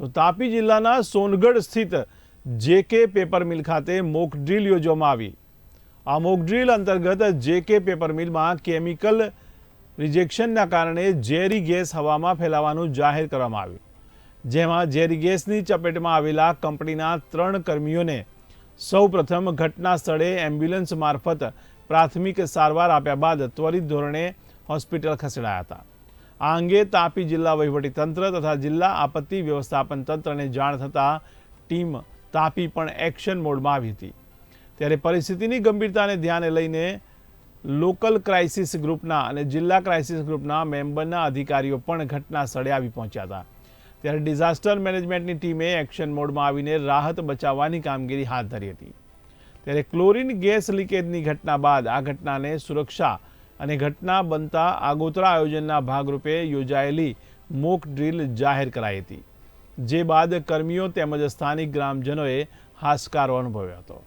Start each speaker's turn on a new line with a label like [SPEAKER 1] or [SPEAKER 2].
[SPEAKER 1] તો તાપી જિલ્લાના સોનગઢ સ્થિત જેકે પેપર મિલ ખાતે મોક ડ્રીલ યોજવામાં આવી. આ મોક ડ્રીલ અંતર્ગત જેકે પેપર મિલમાં કેમિકલ રિજેક્શનના કારણે ઝેરી ગેસ હવામાં ફેલાવાનું જાહેર કરવામાં આવ્યું. જેમાં ઝેરી ગેસની ચપેટમાં આવેલા કંપનીના ત્રણ કર્મીઓને સૌપ્રથમ ઘટના સ્થળે એમ્બ્યુલન્સ મારફત પ્રાથમિક સારવાર આપ્યા બાદ ત્વરિત ધોરણે હોસ્પિટલ ખસેડાયા હતા. આ અંગે તાપી જિલ્લા વહીવટીતંત્ર તથા જિલ્લા આપત્તિ વ્યવસ્થાપન તંત્રને જાણ થતાં ટીમ તાપી પણ એક્શન મોડમાં આવી હતી. ત્યારે પરિસ્થિતિની ગંભીરતાને ધ્યાને લઈને લોકલ ક્રાઇસિસ ગ્રુપના અને જિલ્લા ક્રાઇસિસ ગ્રુપના મેમ્બરના અધિકારીઓ પણ ઘટના સ્થળે આવી પહોંચ્યા હતા. ત્યારે ડિઝાસ્ટર મેનેજમેન્ટની ટીમે એક્શન મોડમાં આવીને રાહત બચાવવાની કામગીરી હાથ ધરી હતી. ત્યારે ક્લોરીન ગેસ લીકેજની ઘટના બાદ આ ઘટનાને સુરક્ષા અને ઘટના બનતા આગોતરા આયોજનના ભાગરૂપે યોજાયેલી મોક ડ્રીલ જાહેર કરાઈ હતી, જે બાદ કર્મીઓ તેમજ સ્થાનિક ગ્રામજનોએ હાશકારો અનુભવ્યો હતો.